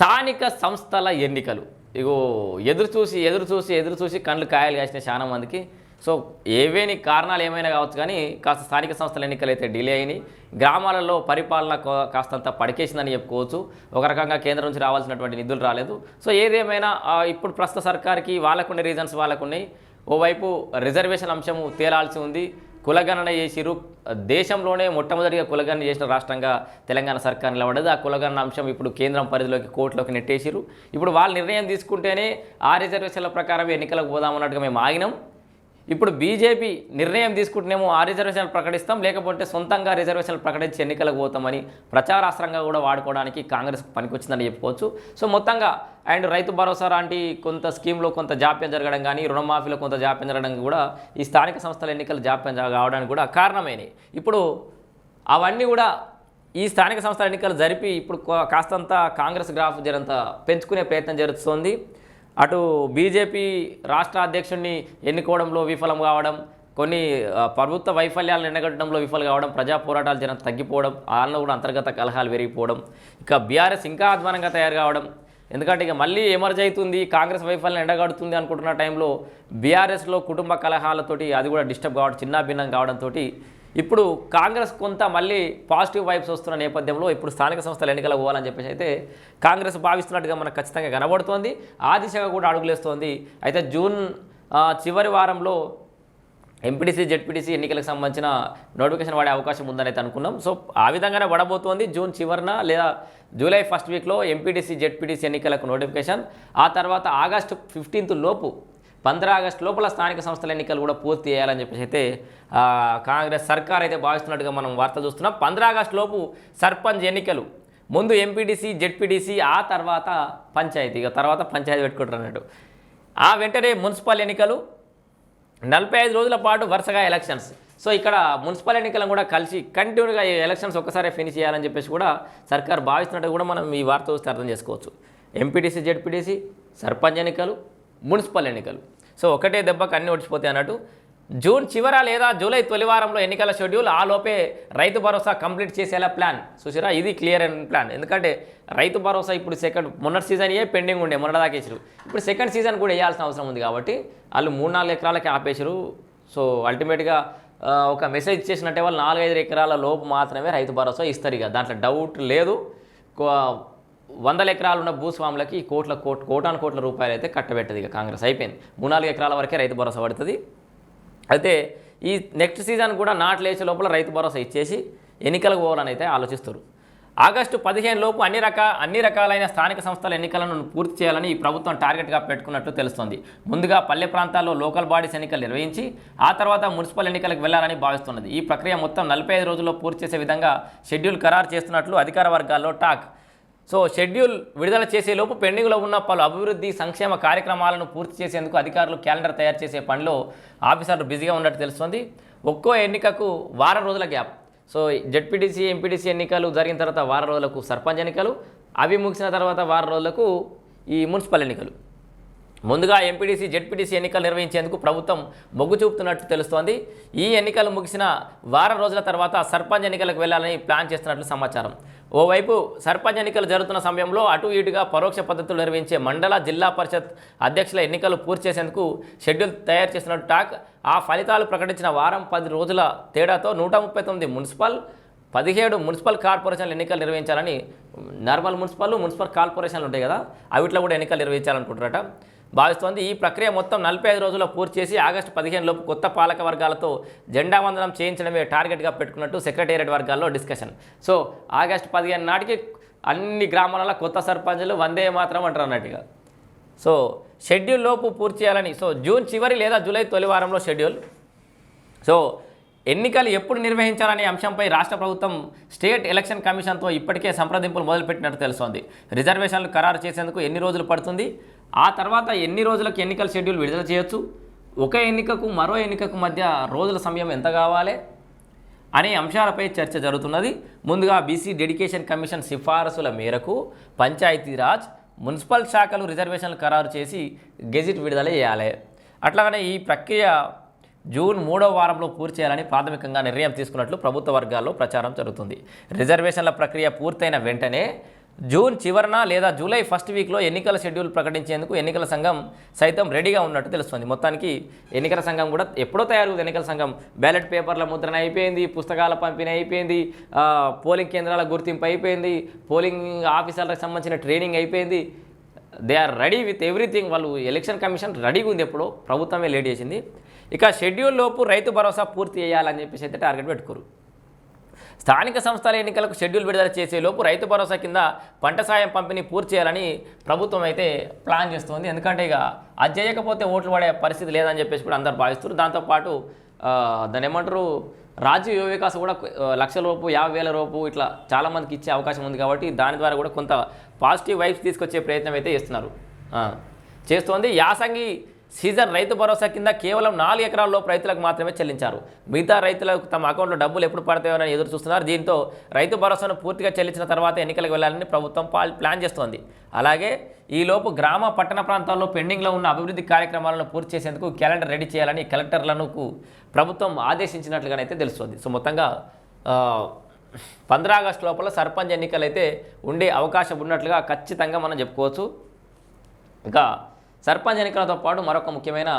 స్థానిక సంస్థల ఎన్నికలు. ఇగో ఎదురు చూసి ఎదురు చూసి ఎదురు చూసి కళ్ళు కాయలు కాసిన చాలా మందికి. సో ఏవేని కారణాలు ఏమైనా కావచ్చు కానీ కాస్త స్థానిక సంస్థల ఎన్నికలు అయితే డిలే అయినాయి. గ్రామాలలో పరిపాలన కాస్తంత పడికేసిందని చెప్పుకోవచ్చు. ఒక రకంగా కేంద్రం నుంచి రావాల్సినటువంటి నిధులు రాలేదు. సో ఏదేమైనా ఇప్పుడు ప్రస్తుత సర్కార్కి వాళ్ళకుండే రీజన్స్ వాళ్ళకున్నాయి. ఓవైపు రిజర్వేషన్ అంశము తేలాల్సి ఉంది. కులగణన చేసిరు దేశంలోనే మొట్టమొదటిగా కులగణన చేసిన రాష్ట్రంగా తెలంగాణ సర్కార్ నిలబడదు ఆ కులగణన అంశం ఇప్పుడు కేంద్రం పరిధిలోకి కోర్టులోకి నెట్టేసిరు ఇప్పుడు వాళ్ళు నిర్ణయం తీసుకుంటేనే ఆ రిజర్వేషన్ల ప్రకారం ఎన్నికలకు పోదామన్నట్టుగా మేము ఆగినాం. ఇప్పుడు బీజేపీ నిర్ణయం తీసుకుంటేనేమో ఆ రిజర్వేషన్లు ప్రకటిస్తాం లేకపోతే సొంతంగా రిజర్వేషన్లు ప్రకటించి ఎన్నికలకు పోతామని ప్రచారాస్త్రంగా కూడా వాడుకోవడానికి కాంగ్రెస్ పనికొచ్చిందని చెప్పుకోవచ్చు. సో మొత్తంగా అండ్ రైతు భరోసా లాంటి కొంత స్కీమ్లో కొంత జాప్యం జరగడం కానీ రుణమాఫీలో కొంత జాప్యం జరగడం కూడా ఈ స్థానిక సంస్థల ఎన్నికలు జాప్యం కావడానికి కూడా కారణమైనవి. ఇప్పుడు అవన్నీ కూడా ఈ స్థానిక సంస్థల ఎన్నికలు జరిపి ఇప్పుడు కాస్తంత కాంగ్రెస్ గ్రాఫ్ జరంత పెంచుకునే ప్రయత్నం జరుగుతోంది అటు బీజేపీ రాష్ట్ర అధ్యక్షుడిని ఎన్నుకోవడంలో విఫలం కావడం కొన్ని ప్రభుత్వ వైఫల్యాలను ఎండగట్టడంలో విఫలం కావడం ప్రజా పోరాటాలు జనం తగ్గిపోవడం వాళ్ళలో కూడా అంతర్గత కలహాలు పెరిగిపోవడం ఇక బీఆర్ఎస్ ఇంకా అధ్వానంగా తయారు కావడం. ఎందుకంటే ఇక మళ్ళీ ఎమర్జ్ అవుతుంది కాంగ్రెస్ వైఫల్యం ఎండగడుతుంది అనుకుంటున్న టైంలో బీఆర్ఎస్లో కుటుంబ కలహాలతోటి అది కూడా డిస్టర్బ్ కావడం చిన్న భిన్నం కావడంతో ఇప్పుడు కాంగ్రెస్ కొంత మళ్ళీ పాజిటివ్ వైబ్స్ వస్తున్న నేపథ్యంలో ఇప్పుడు స్థానిక సంస్థల ఎన్నికలకు పోవాలని చెప్పేసి అయితే కాంగ్రెస్ భావిస్తున్నట్టుగా మనకు ఖచ్చితంగా కనబడుతోంది. ఆ దిశగా కూడా అడుగులేస్తోంది. అయితే జూన్ చివరి వారంలో ఎంపీటీసీ జెడ్పీటీసీ ఎన్నికలకు సంబంధించిన నోటిఫికేషన్ వాడే అవకాశం ఉందని అనుకున్నాం. సో ఆ విధంగానే పడబోతోంది జూన్ చివరిన లేదా జూలై ఫస్ట్ వీక్లో ఎంపీటీసీ జెడ్పీటీసీ ఎన్నికలకు నోటిఫికేషన్. ఆ తర్వాత ఆగస్టు ఫిఫ్టీన్త్ లోపు పంద్రా ఆగస్టు లోపల స్థానిక సంస్థల ఎన్నికలు కూడా పూర్తి చేయాలని చెప్పేసి అయితే కాంగ్రెస్ సర్కార్ అయితే భావిస్తున్నట్టుగా మనం వార్త చూస్తున్నాం. పంద్రా ఆగస్టు లోపు సర్పంచ్ ఎన్నికలు. ముందు ఎంపీటీసీ జెడ్పీటీసీ ఆ తర్వాత పంచాయతీ. ఇక తర్వాత పంచాయతీ పెట్టుకుంటారు అన్నట్టు ఆ వెంటనే మున్సిపల్ ఎన్నికలు. నలభై ఐదు రోజుల పాటు వరుసగా ఎలక్షన్స్. సో ఇక్కడ మున్సిపల్ ఎన్నికలను కూడా కలిసి కంటిన్యూగా ఈ ఎలక్షన్స్ ఒక్కసారి ఫినిష్ చేయాలని చెప్పేసి కూడా సర్కార్ భావిస్తున్నట్టు కూడా మనం ఈ వార్త చూస్తే అర్థం చేసుకోవచ్చు. ఎంపీటీసీ జెడ్పీటీసీ సర్పంచ్ ఎన్నికలు. మున్సిపల్ ఎన్నికలు. సో ఒకటే దెబ్బకు అన్నీ ఒడిచిపోతాయి అన్నట్టు. జూన్ చివర లేదా జూలై తొలి వారంలో ఎన్నికల షెడ్యూల్ ఆ లోపే రైతు భరోసా కంప్లీట్ చేసేలా ప్లాన్. చూసిరా? ఇది క్లియర్ అండ్ ప్లాన్. ఎందుకంటే రైతు భరోసా ఇప్పుడు సెకండ్ మొన్నటి సీజన్ ఏ పెండింగ్ ఉండే మొన్నటి వేసారు ఇప్పుడు సెకండ్ సీజన్ కూడా వేయాల్సిన అవసరం ఉంది కాబట్టి వాళ్ళు మూడు నాలుగు ఎకరాలకి ఆపేసారు. సో అల్టిమేట్గా ఒక మెసేజ్ ఇచ్చేసినట్టే వాళ్ళు నాలుగైదు ఎకరాల లోపు మాత్రమే రైతు భరోసా ఇస్తారు ఇక. దాంట్లో డౌట్ లేదు. కో- వందల ఎకరాలు ఉన్న భూస్వాములకి కోట్ల కోట్ కోటాను కోట్ల రూపాయలు అయితే కట్టబెట్టదు ఇక కాంగ్రెస్. అయిపోయింది. మూడు నాలుగు ఎకరాల వరకే రైతు భరోసా పడుతుంది. అయితే ఈ నెక్స్ట్ సీజన్ కూడా నాట్లు వేసే లోపల రైతు భరోసా ఇచ్చేసి ఎన్నికలకు పోవాలని అయితే ఆలోచిస్తారు ఆగస్టు పదిహేను లోపు అన్ని రకా అన్ని రకాలైన స్థానిక సంస్థల ఎన్నికలను పూర్తి చేయాలని ఈ ప్రభుత్వం టార్గెట్గా పెట్టుకున్నట్టు తెలుస్తోంది. ముందుగా పల్లె ప్రాంతాల్లో లోకల్ బాడీస్ ఎన్నికలు నిర్వహించి ఆ తర్వాత మున్సిపల్ ఎన్నికలకు వెళ్ళాలని భావిస్తున్నది. ఈ ప్రక్రియ మొత్తం నలభై ఐదు రోజుల్లో పూర్తి చేసే విధంగా షెడ్యూల్ ఖరారు చేస్తున్నట్లు అధికార వర్గాల్లో టాక్ సో షెడ్యూల్ విడుదల చేసేలోపు పెండింగ్లో ఉన్న పలు అభివృద్ధి సంక్షేమ కార్యక్రమాలను పూర్తి చేసేందుకు అధికారులు క్యాలెండర్ తయారు చేసే పనిలో ఆఫీసర్లు బిజీగా ఉన్నట్టు తెలుస్తుంది. ఒక్కో ఎన్నికకు వారం రోజుల గ్యాప్. సో జెడ్పీటీసీ ఎంపీటీసీ ఎన్నికలు జరిగిన తర్వాత వారం రోజులకు సర్పంచ్ ఎన్నికలు అవి ముగిసిన తర్వాత వారం రోజులకు ఈ మున్సిపల్ ఎన్నికలు. ముందుగా ఎంపీటీసీ జెడ్పీటీసీ ఎన్నికలు నిర్వహించేందుకు ప్రభుత్వం మొగ్గు చూపుతున్నట్టు తెలుస్తోంది. ఈ ఎన్నికలు ముగిసిన వారం రోజుల తర్వాత సర్పంచ్ ఎన్నికలకు వెళ్ళాలని ప్లాన్ చేస్తున్నట్లు సమాచారం. ఓవైపు సర్పంచ్ ఎన్నికలు జరుగుతున్న సమయంలో అటు ఇటుగా పరోక్ష పద్ధతులు నిర్వహించే మండల జిల్లా పరిషత్ అధ్యక్షుల ఎన్నికలు పూర్తి చేసేందుకు షెడ్యూల్ తయారు చేస్తున్నట్టు టాక్ ఆ ఫలితాలు ప్రకటించిన వారం పది రోజుల తేడాతో నూట ముప్పై తొమ్మిది మున్సిపల్ పదిహేడు మున్సిపల్ కార్పొరేషన్ల ఎన్నికలు నిర్వహించాలని నార్మల్ మున్సిపల్ మున్సిపల్ కార్పొరేషన్లు ఉంటాయి కదా అవిట్లో కూడా ఎన్నికలు నిర్వహించాలనుకుంటారట భావిస్తోంది. ఈ ప్రక్రియ మొత్తం నలభై ఐదు రోజుల్లో పూర్తి చేసి ఆగస్టు పదిహేను లోపు కొత్త పాలక వర్గాలతో జెండా వందనం చేయించడమే టార్గెట్గా పెట్టుకున్నట్టు సెక్రటేరియట్ వర్గాల్లో డిస్కషన్. సో ఆగస్టు పదిహేను నాటికి అన్ని గ్రామాలలో కొత్త సర్పంచులు వందే మాత్రం అంటారు అన్నట్టుగా. సో షెడ్యూల్ లోపు పూర్తి చేయాలని సో జూన్ చివరి లేదా జూలై తొలి వారంలో షెడ్యూల్. సో ఎన్నికలు ఎప్పుడు నిర్వహించాలనే అంశంపై రాష్ట్ర ప్రభుత్వం స్టేట్ ఎలక్షన్ కమిషన్తో ఇప్పటికే సంప్రదింపులు మొదలుపెట్టినట్టు తెలుస్తోంది. రిజర్వేషన్లు ఖరారు చేసేందుకు ఎన్ని రోజులు పడుతుంది? ఆ తర్వాత ఎన్ని రోజులకు ఎన్నికల షెడ్యూల్ విడుదల చేయొచ్చు? ఒక ఎన్నికకు మరో ఎన్నికకు మధ్య రోజుల సమయం ఎంత కావాలి? అనే అంశాలపై చర్చ జరుగుతున్నది. ముందుగా బీసీ డెడికేషన్ కమిషన్ సిఫారసుల మేరకు పంచాయతీరాజ్ మున్సిపల్ శాఖలు రిజర్వేషన్లు ఖరారు చేసి గెజిట్ విడుదల చేయాలి. అట్లాగనే ఈ ప్రక్రియ జూన్ మూడో వారంలో పూర్తి చేయాలని ప్రాథమికంగా నిర్ణయం తీసుకున్నట్లు ప్రభుత్వ వర్గాల్లో ప్రచారం జరుగుతుంది. రిజర్వేషన్ల ప్రక్రియ పూర్తయిన వెంటనే జూన్ చివరన లేదా జూలై ఫస్ట్ వీక్లో ఎన్నికల షెడ్యూల్ ప్రకటించేందుకు ఎన్నికల సంఘం సైతం రెడీగా ఉన్నట్టు తెలుస్తుంది. మొత్తానికి ఎన్నికల సంఘం కూడా ఎప్పుడో తయారు ఎన్నికల సంఘం బ్యాలెట్ పేపర్ల ముద్రణ అయిపోయింది పుస్తకాల పంపిణీ అయిపోయింది పోలింగ్ కేంద్రాల గుర్తింపు అయిపోయింది పోలింగ్ ఆఫీసర్లకు సంబంధించిన ట్రైనింగ్ అయిపోయింది. They are ready with everything. వాళ్ళు ఎలక్షన్ కమిషన్ రెడీగా ఉంది ఎప్పుడో. ప్రభుత్వమే లేట్ చేసింది. ఇక షెడ్యూల్ లోపు రైతు భరోసా పూర్తి చేయాలని చెప్పేసి అయితే టార్గెట్ పెట్టుకోరు. స్థానిక సంస్థల ఎన్నికలకు షెడ్యూల్ విడుదల చేసేలోపు రైతు భరోసా కింద పంట సాయం పంపిణీ పూర్తి చేయాలని ప్రభుత్వం అయితే ప్లాన్ చేస్తుంది. ఎందుకంటే ఇక అది చేయకపోతే ఓట్లు పడే పరిస్థితి లేదని చెప్పేసి కూడా అందరు భావిస్తారు దాంతోపాటు దాని దాన్ని ఏమంటారు రాజ్య యువ వికాస్ కూడా లక్షల లక్ష లోపు యాభై వేల లోపు ఇట్లా చాలామందికి ఇచ్చే అవకాశం ఉంది కాబట్టి దాని ద్వారా కూడా కొంత పాజిటివ్ వైబ్స్ తీసుకొచ్చే ప్రయత్నం అయితే చేస్తున్నారు. చేస్తోంది. యాసంగి సీజన్ రైతు భరోసా కింద కేవలం నాలుగు ఎకరాల్లో రైతులకు మాత్రమే చెల్లించారు. మిగతా రైతులకు తమ అకౌంట్లో డబ్బులు ఎప్పుడు పడతాయోనని ఎదురు చూస్తున్నారు. దీంతో రైతు భరోసాను పూర్తిగా చెల్లించిన తర్వాత ఎన్నికలకు వెళ్ళాలని ప్రభుత్వం ప్లాన్ చేస్తోంది. అలాగే ఈలోపు గ్రామ పట్టణ ప్రాంతాల్లో పెండింగ్లో ఉన్న అభివృద్ధి కార్యక్రమాలను పూర్తి చేసేందుకు క్యాలెండర్ రెడీ చేయాలని కలెక్టర్లను ప్రభుత్వం ఆదేశించినట్లుగానైతే తెలుస్తోంది. సో మొత్తంగా పంద్రా ఆగస్టు లోపల సర్పంచ్ ఎన్నికలు అయితే ఉండే అవకాశం ఉన్నట్లుగా ఖచ్చితంగా మనం చెప్పుకోవచ్చు. ఇంకా సర్పంచ్ ఎన్నికలతో పాటు మరొక ముఖ్యమైన